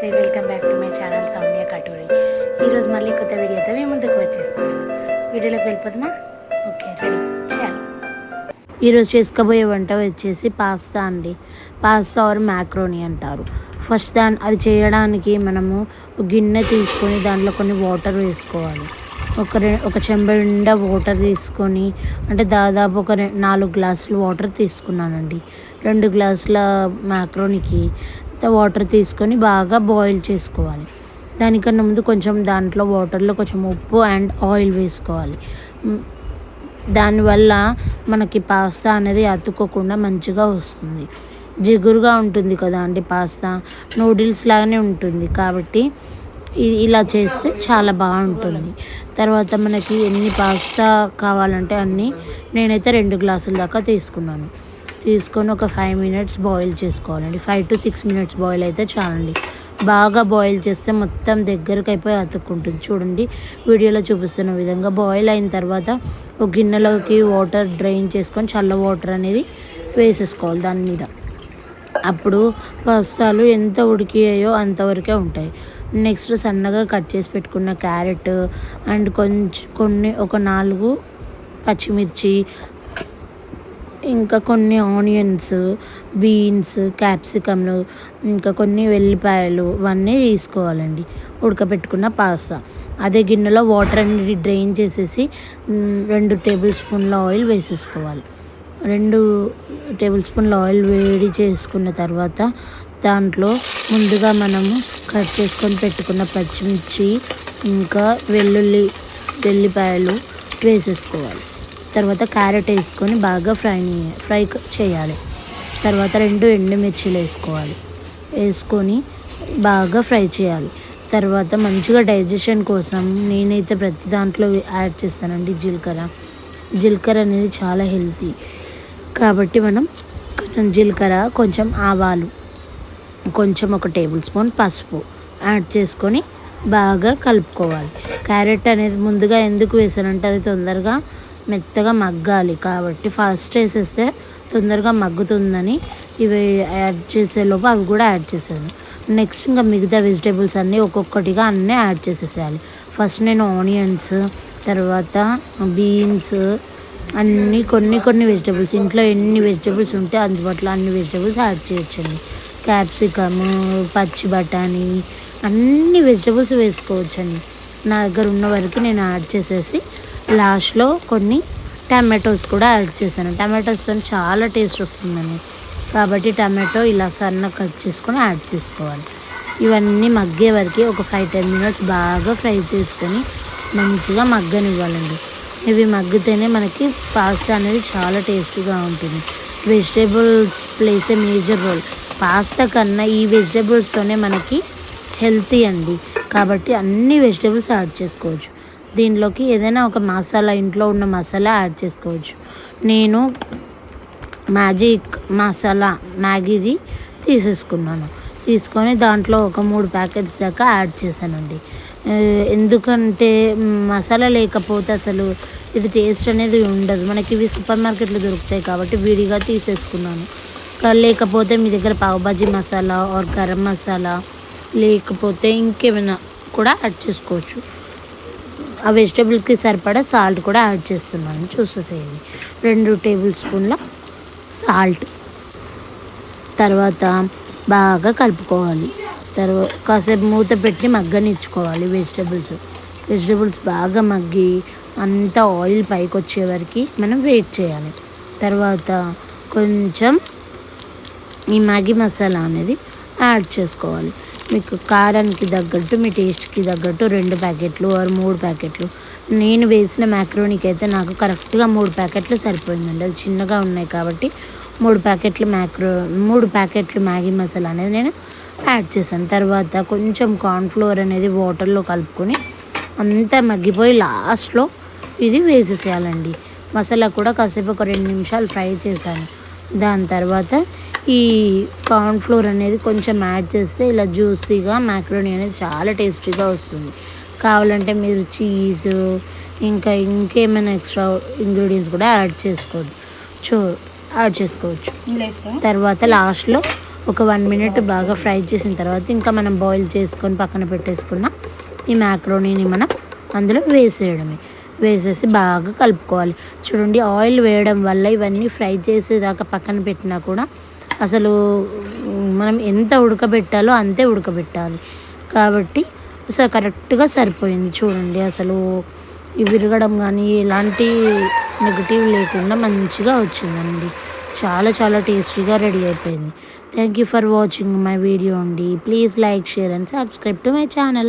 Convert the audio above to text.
Namaste welcome back to my channel Soumya Katori. ఈరోజు మళ్ళీ కొత్త వీడియోతో మేము ముందుకు వచ్చేస్తున్నాను. వీడియోలోకి వెళ్ళిపోదామా? Okay ready. చేయాలి. ఈరోజు చేసుకోబోయే వంట వచ్చేసి పాస్తా అండి. పాస్తా ఆర్ మ్యాక్రోని అంటారు. ఫస్ట్ దాని అది చేయడానికి మనము గిన్నె తీసుకొని దాంట్లో కొన్ని వాటర్ వేసుకోవాలి. ఒక ఒక చెంబ వాటర్ తీసుకొని అంటే దాదాపు ఒక నాలుగు గ్లాసులు వాటర్ తీసుకున్నానండి. రెండు గ్లాసుల మ్యాక్రోనికి వాటర్ తీసుకొని బాగా బాయిల్ చేసుకోవాలి. దానికన్నా ముందు కొంచెం దాంట్లో వాటర్లో కొంచెం ఉప్పు అండ్ ఆయిల్ వేసుకోవాలి. దానివల్ల మనకి పాస్తా అనేది అతుక్కోకుండా మంచిగా వస్తుంది. జిగురుగా ఉంటుంది కదా అండి పాస్తా. నూడిల్స్ లాగానే ఉంటుంది కాబట్టి ఇలా చేస్తే చాలా బాగుంటుంది. తర్వాత మనకి ఎన్ని పాస్తా కావాలంటే అన్నీ నేనైతే రెండు గ్లాసుల దాకా తీసుకున్నాను. తీసుకొని ఒక ఫైవ్ మినిట్స్ బాయిల్ చేసుకోవాలండి. Five to six minutes boil అయితే చాలండి. బాగా బాయిల్ చేస్తే మొత్తం దగ్గరకు అయిపోయి అతుక్కుంటుంది. చూడండి వీడియోలో చూపిస్తున్న విధంగా బాయిల్ అయిన తర్వాత ఒక గిన్నెలోకి వాటర్ డ్రైన్ చేసుకొని చల్ల వాటర్ అనేది వేసేసుకోవాలి దాని మీద. అప్పుడు పస్తాలు ఎంత ఉడికియాయో అంతవరకే ఉంటాయి. నెక్స్ట్ సన్నగా కట్ చేసి పెట్టుకున్న క్యారెట్ అండ్ కొంచెం కొన్ని ఒక నాలుగు పచ్చిమిర్చి ఇంకా కొన్ని ఆనియన్స్ బీన్స్ క్యాప్సికమ్లు ఇంకా కొన్ని వెల్లిపాయలు ఇవన్నీ తీసుకోవాలండి. ఉడకబెట్టుకున్న పాస్తా. అదే గిన్నెలో వాటర్ అనేది డ్రైన్ చేసేసి రెండు టేబుల్ స్పూన్ల ఆయిల్ వేసేసుకోవాలి. రెండు టేబుల్ స్పూన్ల ఆయిల్ వేడి చేసుకున్న తర్వాత దాంట్లో ముందుగా మనము కట్ చేసుకొని పెట్టుకున్న పచ్చిమిర్చి ఇంకా వెల్లుల్లి వెల్లిపాయలు వేసేసుకోవాలి. తర్వాత క్యారెట్ వేసుకొని బాగా ఫ్రై ఫ్రై చేయాలి. తర్వాత రెండు ఎండుమిర్చిలు వేసుకోవాలి. వేసుకొని బాగా ఫ్రై చేయాలి. తర్వాత మంచిగా డైజెషన్ కోసం నేనైతే ప్రతి దాంట్లో యాడ్ చేస్తానండి జీలకర్ర. జీలకర్ర అనేది చాలా హెల్తీ. కాబట్టి మనం కొంచెం జీలకర్ర కొంచెం ఆవాలు కొంచెం ఒక టేబుల్ స్పూన్ పసుపు యాడ్ చేసుకొని బాగా కలుపుకోవాలి. క్యారెట్ అనేది ముందుగా ఎందుకు వేసానంటే అది తొందరగా మెత్తగా మగ్గాలి కాబట్టి ఫస్ట్ వేసేస్తే తొందరగా మగ్గుతుందని ఇవి యాడ్ చేసేలోపు అవి కూడా యాడ్ చేశాను నెక్స్ట్ ఇంకా మిగతా వెజిటేబుల్స్ అన్నీ ఒక్కొక్కటిగా అన్నీ యాడ్ చేసేసేయాలి. ఫస్ట్ నేను ఆనియన్స్ తర్వాత బీన్స్ అన్ని కొన్ని కొన్ని వెజిటేబుల్స్ ఇంట్లో ఎన్ని వెజిటేబుల్స్ ఉంటే అందుబాటులో అన్ని వెజిటేబుల్స్ యాడ్ చేయొచ్చండి. క్యాప్సికమ్ పచ్చి బఠానీ అన్ని వెజిటేబుల్స్ వేసుకోవచ్చండి. నా దగ్గర ఉన్న వరకు నేను యాడ్ చేసేసి లాస్ట్లో కొన్ని టమాటోస్ కూడా యాడ్ చేశాను. టమాటోస్ చాలా టేస్ట్ వస్తుందండి. కాబట్టి టమాటో ఇలా సన్న కట్ చేసుకొని యాడ్ చేసుకోవాలి. ఇవన్నీ మగ్గే వరకు ఒక ఫైవ్ టెన్ మినిట్స్ బాగా ఫ్రై చేసుకొని మంచిగా మగ్గనివ్వాలండి. ఇవి మగ్గితేనే మనకి పాస్తా అనేది చాలా టేస్టీగా ఉంటుంది. Vegetables plays a major role. Pasta కన్నా ఈ వెజిటేబుల్స్తోనే మనకి హెల్తీ అండి. కాబట్టి అన్ని వెజిటేబుల్స్ యాడ్ చేసుకోవచ్చు. దీనిలోకి ఏదైనా ఒక మసాలా ఇంట్లో ఉన్న మసాలా యాడ్ చేసుకోవచ్చు. నేను మ్యాజిక్ మసాలా మ్యాగీది తీసేసుకున్నాను. తీసుకొని దాంట్లో ఒక మూడు ప్యాకెట్స్ దాకా యాడ్ చేశానండి. ఎందుకంటే మసాలా లేకపోతే అసలు ఇది టేస్ట్ అనేది ఉండదు. మనకి ఇవి సూపర్ మార్కెట్లో దొరుకుతాయి కాబట్టి విడిగా తీసేసుకున్నాను. లేకపోతే మీ దగ్గర పావుబాజీ మసాలా ఆర్ గరం మసాలా లేకపోతే ఇంకేమైనా కూడా యాడ్ చేసుకోవచ్చు. ఆ వెజిటేబుల్కి సరిపడా సాల్ట్ కూడా యాడ్ చేస్తున్నాను. చూసేసేయండి. రెండు టేబుల్ స్పూన్ల సాల్ట్. తర్వాత బాగా కలుపుకోవాలి. తర్వాత కాసేపు మూత పెట్టి మగ్గనిచ్చుకోవాలి వెజిటేబుల్స్. వెజిటేబుల్స్ బాగా మగ్గి అంతా ఆయిల్ పైకి వచ్చే వరకు మనం వెయిట్ చేయాలి. తర్వాత కొంచెం ఈ మ్యాగీ మసాలా అనేది యాడ్ చేసుకోవాలి. మీకు కారానికి తగ్గట్టు మీ టేస్ట్కి తగ్గట్టు రెండు ప్యాకెట్లు ఆర్ మూడు ప్యాకెట్లు. నేను వేసిన మ్యాక్రోనికి అయితే నాకు కరెక్ట్గా మూడు ప్యాకెట్లు సరిపోయిందండి. అది చిన్నగా ఉన్నాయి కాబట్టి మూడు ప్యాకెట్లు మ్యాక్రో మూడు ప్యాకెట్లు మ్యాగీ మసాలా అనేది నేను యాడ్ చేశాను. తర్వాత కొంచెం కార్న్ఫ్లోర్ అనేది వాటర్లో కలుపుకొని అంతా మగ్గిపోయి లాస్ట్లో ఇది వేసేసేయాలండి. మసాలా కూడా కాసేపు ఒక రెండు నిమిషాలు ఫ్రై చేశాను. దాని తర్వాత ఈ కార్న్ ఫ్లోర్ అనేది కొంచెం యాడ్ చేస్తే ఇలా జ్యూసీగా మ్యాక్రోనీ అనేది చాలా టేస్టీగా వస్తుంది. కావాలంటే మీరు చీజ్ ఇంకా ఇంకేమైనా ఎక్స్ట్రా ఇంగ్రీడియంట్స్ కూడా యాడ్ చేసుకోవచ్చు చూ యాడ్ చేసుకోవచ్చు. తర్వాత లాస్ట్లో ఒక వన్ మినిట్ బాగా ఫ్రై చేసిన తర్వాత ఇంకా మనం బాయిల్ చేసుకొని పక్కన పెట్టేసుకున్న ఈ మ్యాక్రోనీని మనం అందులో వేసేయడమే. వేసేసి బాగా కలుపుకోవాలి. చూడండి ఆయిల్ వేయడం వల్ల ఇవన్నీ ఫ్రై చేసేదాకా పక్కన పెట్టినా కూడా అసలు మనం ఎంత ఉడకబెట్టాలో అంతే ఉడకబెట్టాలి. కాబట్టి అసలు కరెక్ట్గా సరిపోయింది చూడండి అసలు. విరగడం కానీ ఎలాంటి నెగిటివ్ లేకుండా మంచిగా వచ్చిందండి. చాలా చాలా టేస్టీగా రెడీ అయిపోయింది. Thank you for watching my video అండి. Please like share and subscribe to my channel.